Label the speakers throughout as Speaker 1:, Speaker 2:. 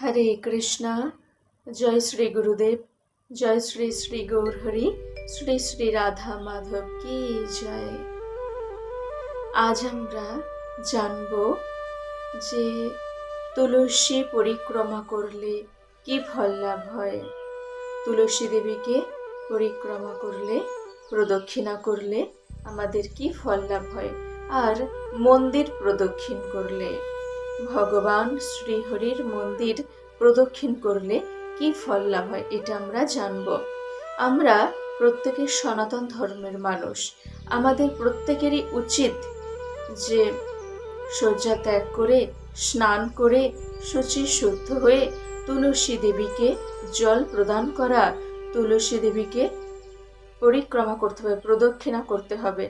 Speaker 1: হরে কৃষ্ণা জয় শ্রী গুরুদেব জয় শ্রী শ্রী গৌরহরি শ্রী শ্রী রাধা মাধব কি জয় আজ আমরা জানব যে তুলসী পরিক্রমা করলে কি ফল লাভ হয় তুলসী দেবীকে পরিক্রমা করলে প্রদক্ষিণা করলে আমাদের কি ফল লাভ হয় আর মন্দির প্রদক্ষিণ করলে ভগবান শ্রীহরির মন্দির প্রদক্ষিণ করলে কি ফল লাভ হয় এটা আমরা জানব আমরা প্রত্যেকে সনাতন ধর্মের মানুষ আমাদের প্রত্যেকেরই উচিত যে শয্যা ত্যাগ করে স্নান করে শুচি শুদ্ধ হয়ে তুলসী দেবীকে জল প্রদান করা তুলসী দেবীকে পরিক্রমা করতে হবে প্রদক্ষিণা করতে হবে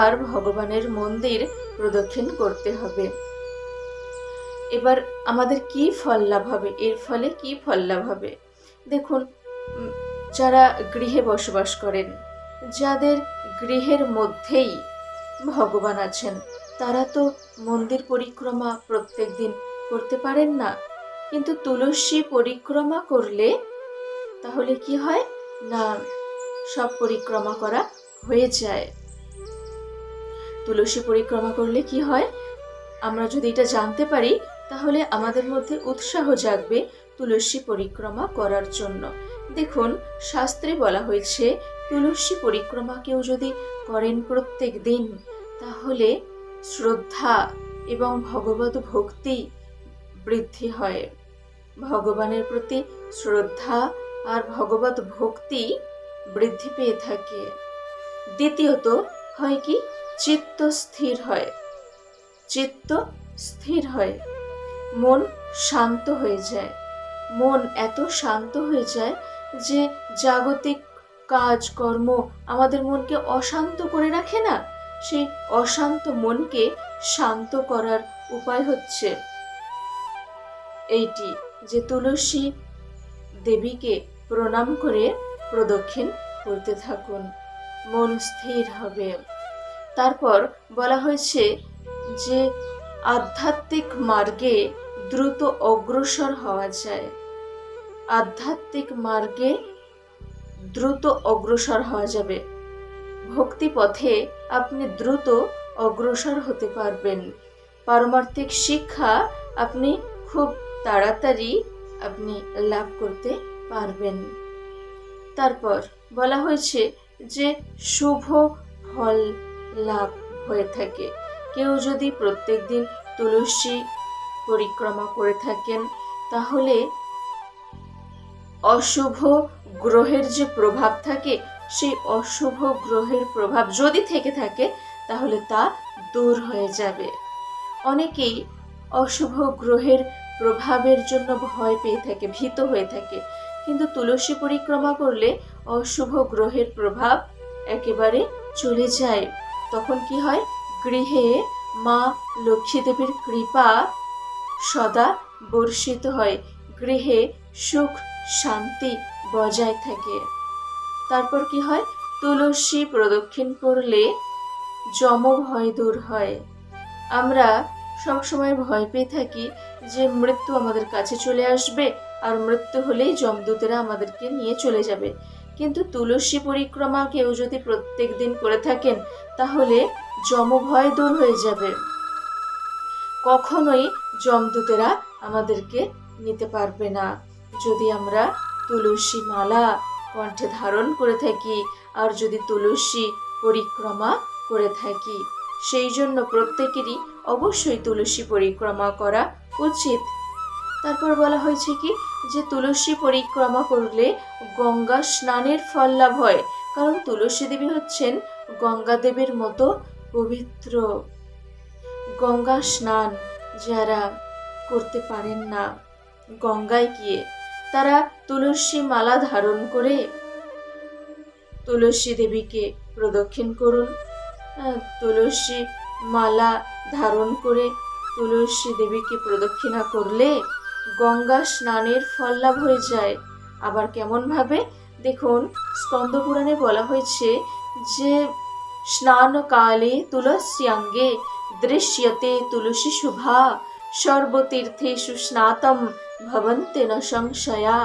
Speaker 1: আর ভগবানের মন্দির প্রদক্ষিণ করতে হবে এবার আমাদের কি ফল লাভ হবে এর ফলে কি ফল লাভ হবে দেখুন যারা গৃহে বসবাস করেন যাদের গৃহের মধ্যেই ভগবান আছেন তারা তো মন্দির পরিক্রমা প্রত্যেক দিন করতে পারেন না কিন্তু তুলসী পরিক্রমা করলে তাহলে কি হয় না সব পরিক্রমা করা হয়ে যায় তুলসী পরিক্রমা করলে কি হয় আমরা যদি এটা জানতে পারি তাহলে আমাদের মধ্যে উৎসাহ জাগবে তুলসী পরিক্রমা করার জন্য দেখুন শাস্ত্রে বলা হয়েছে তুলসী পরিক্রমা কেউ যদি করেন প্রত্যেক দিন তাহলে শ্রদ্ধা এবং ভগবত ভক্তি বৃদ্ধি হয় ভগবানের প্রতি শ্রদ্ধা আর ভগবত ভক্তি বৃদ্ধি পেয়ে থাকে দ্বিতীয়ত হয় কি চিত্ত স্থির হয় চিত্ত স্থির হয় মন শান্ত হয়ে যায় মন এত শান্ত হয়ে যায় যে জাগতিক কাজকর্ম আমাদের মনকে অশান্ত করে রাখে না সেই অশান্ত মনকে শান্ত করার উপায় হচ্ছে এইটি যে তুলসী দেবীকে প্রণাম করে প্রদক্ষিণ করতে থাকুন মন স্থির হবে তারপর বলা হয়েছে যে আধ্যাত্মিক মার্গে দ্রুত অগ্রসর হওয়া যায় আধ্যাত্মিক মার্গে দ্রুত অগ্রসর হওয়া যাবে ভক্তি পথে আপনি দ্রুত অগ্রসর হতে পারবেন পারমার্থিক শিক্ষা আপনি খুব তাড়াতাড়ি আপনি লাভ করতে পারবেন তারপর বলা হয়েছে যে শুভ ফল লাভ হয়ে থাকে কেউ যদি প্রত্যেক দিন তুলসী পরিক্রমা করে থাকেন তাহলে অশুভ গ্রহের যে প্রভাব থাকে সেই অশুভ গ্রহের প্রভাব যদি থেকে থাকে তাহলে তা দূর হয়ে যাবে অনেকেই অশুভ গ্রহের প্রভাবের জন্য ভয় পেয়ে থাকে ভীত হয়ে থাকে কিন্তু তুলসী পরিক্রমা করলে অশুভ গ্রহের প্রভাব একেবারে চলে যায় তখন কি হয় গৃহে মা লক্ষ্মীদেবীর কৃপা সদা বর্ষিত হয় গৃহে সুখ শান্তি বজায় থাকে তারপর কি হয় তুলসী প্রদক্ষিণ করলে যম ভয় দূর হয় আমরা সবসময় ভয় পেয়ে থাকি যে মৃত্যু আমাদের কাছে চলে আসবে আর মৃত্যু হলেই যমদূতেরা আমাদেরকে নিয়ে চলে যাবে কিন্তু তুলসী পরিক্রমা কেউ যদি প্রত্যেক দিন করে থাকেন তাহলে যমভয় দূর হয়ে যাবে কখনোই জমদূতেরা আমাদেরকে নিতে পারবে না যদি আমরা তুলসী মালা কণ্ঠে ধারণ করে থাকি আর যদি তুলসী পরিক্রমা করে থাকি সেই জন্য প্রত্যেকেরই অবশ্যই তুলসী পরিক্রমা করা উচিত তারপর বলা হয়েছে কি যে তুলসী পরিক্রমা করলে গঙ্গা স্নানের ফল লাভ হয় কারণ তুলসী দেবী হচ্ছেন গঙ্গা দেবের মতো পবিত্র গঙ্গা স্নান যারা করতে পারেন না গঙ্গায় গিয়ে তারা তুলসী মালা ধারণ করে তুলসী দেবীকে প্রদক্ষিণ করুন তুলসী মালা ধারণ করে তুলসী দেবীকে প্রদক্ষিণা করলে গঙ্গা স্নানের ফল লাভ হয়ে যায় আবার কেমনভাবে দেখুন স্কন্দপুরাণে বলা হয়েছে যে স্নানকালে তুলস্যাঙ্গে দৃশ্যতে তুলসী শুভা সর্বতীর্থে সুস্নাতম ভবন্তে ন সংশয়া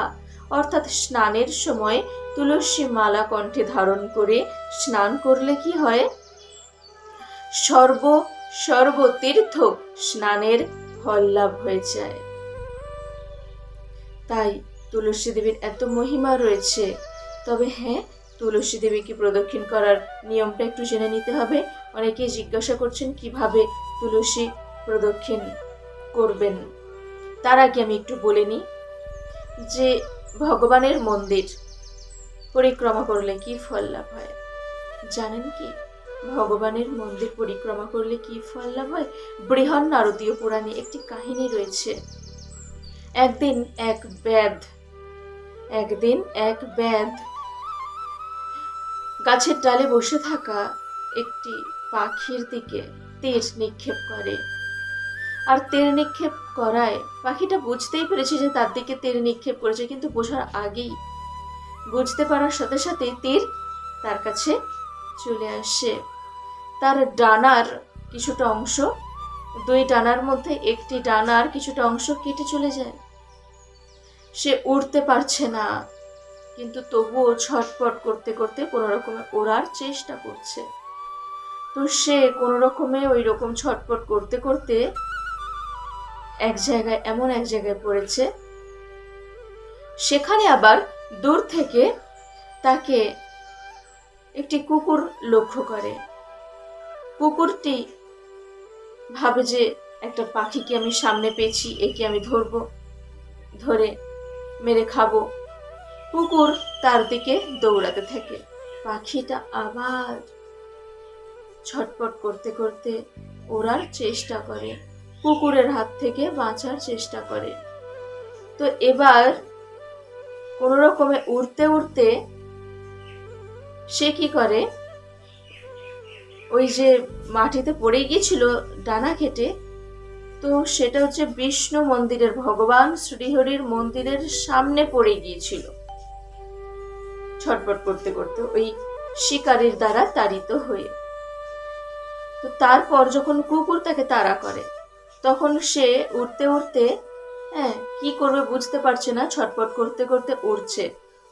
Speaker 1: অর্থাৎ স্নানের সময় তুলসী মালা কণ্ঠে ধারণ করে স্নান করলে কি হয় সর্ব সর্বতীর্থ স্নানের ফল লাভ হয়ে যায় তাই তুলসী দেবীর এত মহিমা রয়েছে তবে হ্যাঁ তুলসী দেবীকে প্রদক্ষিণ করার নিয়মটা একটু জেনে নিতে হবে অনেকেই জিজ্ঞাসা করছেন কিভাবে তুলসী প্রদক্ষিণ করবেন তার আগে আমি একটু বলে নিই যে ভগবানের মন্দির পরিক্রমা করলে কি ফল লাভ হয় জানেন কি ভগবানের মন্দির পরিক্রমা করলে কি ফল লাভ হয় বৃহন নারদীয় পুরাণে একটি কাহিনী রয়েছে একদিন এক ব্যাধ একদিন এক ব্যাধ গাছের ডালে বসে থাকা একটি পাখির দিকে তীর নিক্ষেপ করে আর তীর নিক্ষেপ করায় পাখিটা বুঝতেই পেরেছে যে তার দিকে তীর নিক্ষেপ করেছে কিন্তু বোঝার আগেই বুঝতে পারার সাথে সাথে তীর তার কাছে চলে আসে তার ডানার কিছুটা অংশ দুই ডানার মধ্যে একটি ডানার কিছুটা অংশ কেটে চলে যায় সে উড়তে পারছে না কিন্তু তবুও ছটপট করতে করতে কোনো রকমে ওড়ার চেষ্টা করছে তো সে কোনো রকমে ওই রকম ছটপট করতে করতে এক জায়গায় এমন এক জায়গায় পড়েছে সেখানে আবার দূর থেকে তাকে একটি কুকুর লক্ষ্য করে কুকুরটি ভাবে যে একটা পাখিকে আমি সামনে পেয়েছি একে আমি ধরব ধরে মেরে খাবো কুকুর তার দিকে দৌড়াতে থাকে পাখিটা আবার ছটপট করতে করতে ওড়ার চেষ্টা করে কুকুরের হাত থেকে বাঁচার চেষ্টা করে তো এবার কোনো রকমে উড়তে উড়তে সে কি করে ওই যে মাটিতে পড়ে গিয়েছিল ডানা খেটে তো সেটা হচ্ছে বিষ্ণু মন্দিরের ভগবান শ্রীহরির মন্দিরের সামনে পড়ে গিয়েছিল ছটপট করতে করতে ওই শিকারের দ্বারা তাড়িত হয়ে তো তারপর যখন কুকুর তাকে তাড়া করে তখন সে উঠতে উঠতে হ্যাঁ কি করবে বুঝতে পারছে না ছটপট করতে করতে উড়ছে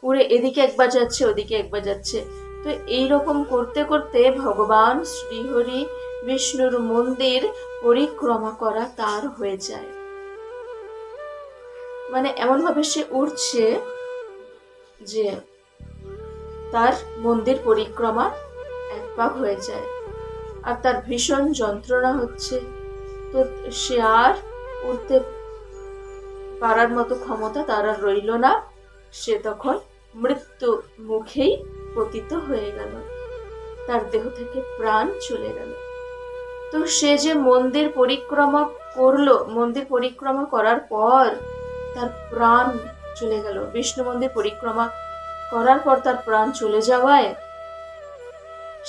Speaker 1: উড়ে এদিকে একবার যাচ্ছে ওদিকে একবার যাচ্ছে তো এই রকম করতে করতে ভগবান শ্রীহরি বিষ্ণুর মন্দির পরিক্রমা করা তার হয়ে যায় মানে এমনভাবে সে উঠছে যে তার মন্দির পরিক্রমা এক পাক হয়ে যায় আর তার ভীষণ যন্ত্রণা হচ্ছে তো সে আর উঠতে পারার মতো ক্ষমতা তার আর রইল না সে তখন মৃত্যু মুখেই পতিত হয়ে গেল তার দেহ থেকে প্রাণ চলে গেল তো সে যে মন্দির পরিক্রমা করলো মন্দির পরিক্রমা করার পর তার প্রাণ চলে গেল বিষ্ণু মন্দির পরিক্রমা করার পর তার প্রাণ চলে যাওয়ায়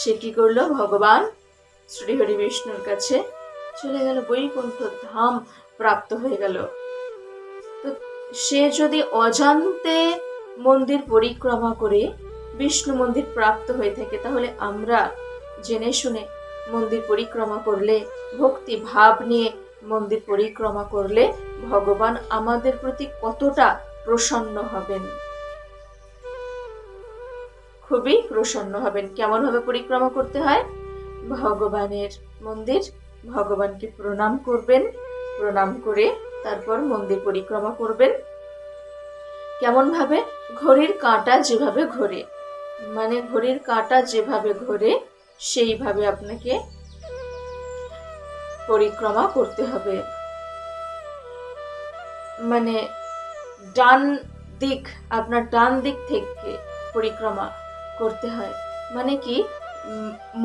Speaker 1: সে কি করলো ভগবান শ্রীহরি বিষ্ণুর কাছে চলে গেল বৈকুণ্ঠ ধাম প্রাপ্ত হয়ে গেল তো সে যদি অজান্তে মন্দির পরিক্রমা করে বিষ্ণু মন্দির প্রাপ্ত হয়ে থাকে তাহলে আমরা জেনে শুনে মন্দির পরিক্রমা করলে ভক্তি ভাব নিয়ে মন্দির পরিক্রমা করলে ভগবান আমাদের প্রতি কতটা প্রসন্ন হবেন খুবই প্রসন্ন হবেন কেমনভাবে পরিক্রমা করতে হয় ভগবানের মন্দির ভগবানকে প্রণাম করবেন প্রণাম করে তারপর মন্দির পরিক্রমা করবেন কেমনভাবে ঘড়ির কাঁটা যেভাবে ঘোরে মানে ঘড়ির কাঁটা যেভাবে ঘোরে সেইভাবে আপনাকে পরিক্রমা করতে হবে মানে ডান দিক আপনার ডান দিক থেকে পরিক্রমা করতে হয় মানে কি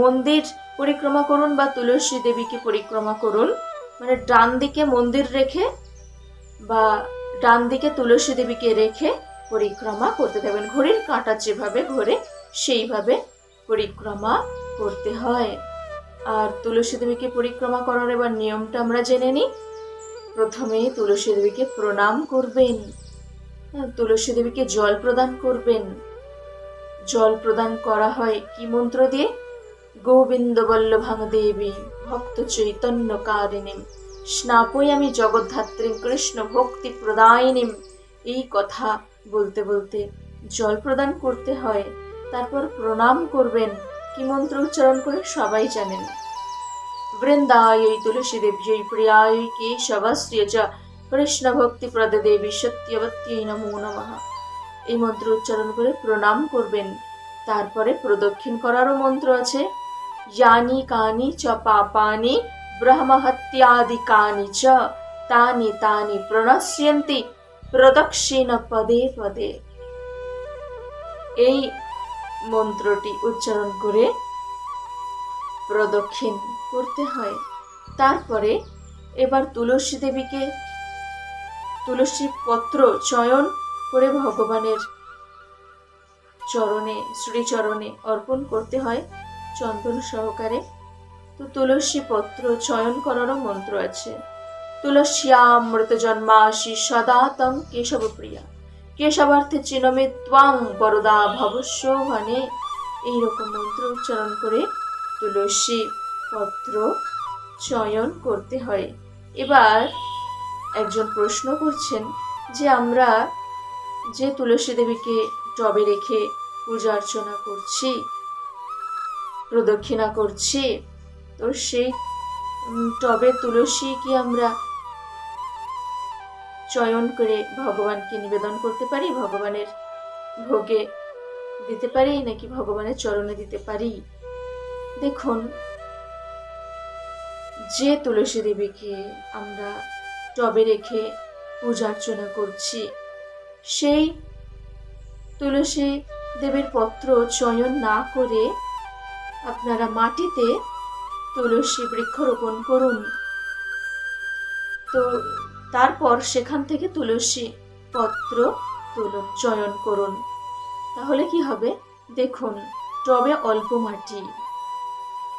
Speaker 1: মন্দির পরিক্রমা করুন বা তুলসী দেবীকে পরিক্রমা করুন মানে ডান দিকে মন্দির রেখে বা ডান দিকে তুলসী দেবীকে রেখে পরিক্রমা করতে থাকবেন ঘড়ির কাঁটা যেভাবে ঘোরে সেইভাবে পরিক্রমা করতে হয় আর তুলসী দেবীকে পরিক্রমা করার এবার নিয়মটা আমরা জেনে নিই প্রথমে তুলসী দেবীকে প্রণাম করবেন হ্যাঁ, তুলসী দেবীকে জল প্রদান করবেন জল প্রদান করা হয় কি মন্ত্র দিয়ে গোবিন্দ বল্লভাং দেবী ভক্ত চৈতন্য কারিণীম স্নাপই আমি জগদ্ধাত্রী কৃষ্ণ ভক্তি প্রদায়নিম এই কথা বলতে বলতে জল প্রদান করতে হয় তারপর প্রণাম করবেন কি মন্ত্র উচ্চারণ করে সবাই জানেন বৃন্দায় তুলসী দেব্যই প্রিয়ায় কেশবাশ্রিয় চ কৃষ্ণ ভক্তি প্রদ দেবী সত্যবত্যই নমো নমঃ এই মন্ত্র উচ্চারণ করে প্রণাম করবেন তারপরে প্রদক্ষিণ করারও মন্ত্র আছে ইয়ানি কানি চ পাপানি ব্রহ্মহত্যাদি কানি চ তানি তানি প্রণশ্যন্তি প্রদক্ষিণ পদে পদে এই মন্ত্রটি উচ্চারণ করে প্রদক্ষিণ করতে হয় তারপরে এবার তুলসী দেবীকে তুলসী পত্র চয়ন করে ভগবানের চরণে শ্রীচরণে অর্পণ করতে হয় চন্দন সহকারে তো তুলসী পত্র চয়ন করারও মন্ত্র আছে তুলস্যামৃত জন্মাসি সদাতম কেশবপ্রিয়া কেশবার্থে চিনমে ত্বাং বরদা ভবস্য মানে এইরকম মন্ত্র উচ্চারণ করে তুলসী পত্র চয়ন করতে হয় এবার একজন প্রশ্ন করছেন যে আমরা যে তুলসী দেবীকে টবে রেখে পূজা অর্চনা করছি প্রদক্ষিণা করছি তো সেই টবে তুলসী কি আমরা চয়ন করে ভগবানকে নিবেদন করতে পারি ভগবানের ভোগে দিতে পারি নাকি ভগবানের চরণে দিতে পারি দেখুন যে তুলসী দেবীকে আমরা টবে রেখে পূজা অর্চনা করছি সেই তুলসী দেবীর পত্র চয়ন না করে আপনারা মাটিতে তুলসী বৃক্ষরোপণ করুন তো তারপর সেখান থেকে তুলসী পত্র তুলন চয়ন করুন তাহলে কি হবে দেখুন টবে অল্প মাটি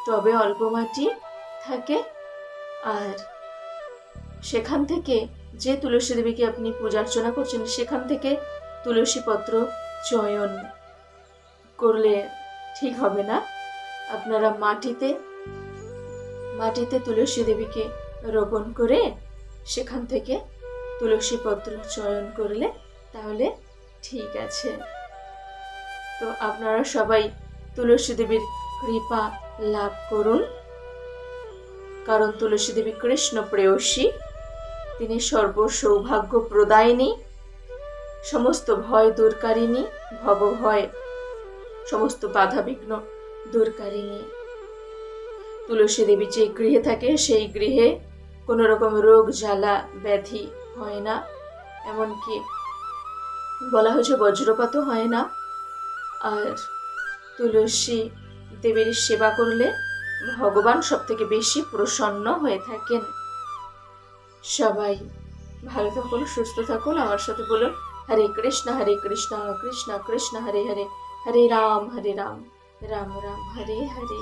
Speaker 1: টবে অল্প মাটি থাকে আর সেখান থেকে যে তুলসী দেবীকে আপনি পূজা অর্চনা করছেন সেখান থেকে তুলসী পত্র চয়ন করলে ঠিক হবে না আপনারা মাটিতে মাটিতে তুলসী দেবীকে রোপণ করে সেখান থেকে তুলসী পত্র চয়ন করলে তাহলে ঠিক আছে তো আপনারা সবাই তুলসী দেবীর কৃপা লাভ করুন কারণ তুলসী দেবী কৃষ্ণ প্রেয়সী তিনি সর্বসৌভাগ্য প্রদায়িনী সমস্ত ভয় দূরকারিণী ভয় সমস্ত বাধা বিঘ্ন দূরকারিণী তুলসী দেবী যে গৃহে থাকে সেই গৃহে কোনো রকম রোগ জ্বালা ব্যাধি হয় না এমনকি বলা হয়েছে বজ্রপাতও হয় না আর তুলসী দেবীর সেবা করলে ভগবান সব থেকে বেশি প্রসন্ন হয়ে থাকেন সবাই ভালো থাকুন সুস্থ থাকুন আমার সাথে বলুন হরে কৃষ্ণ হরে কৃষ্ণ কৃষ্ণ কৃষ্ণ হরে হরে হরে রাম হরে রাম রাম রাম হরে হরে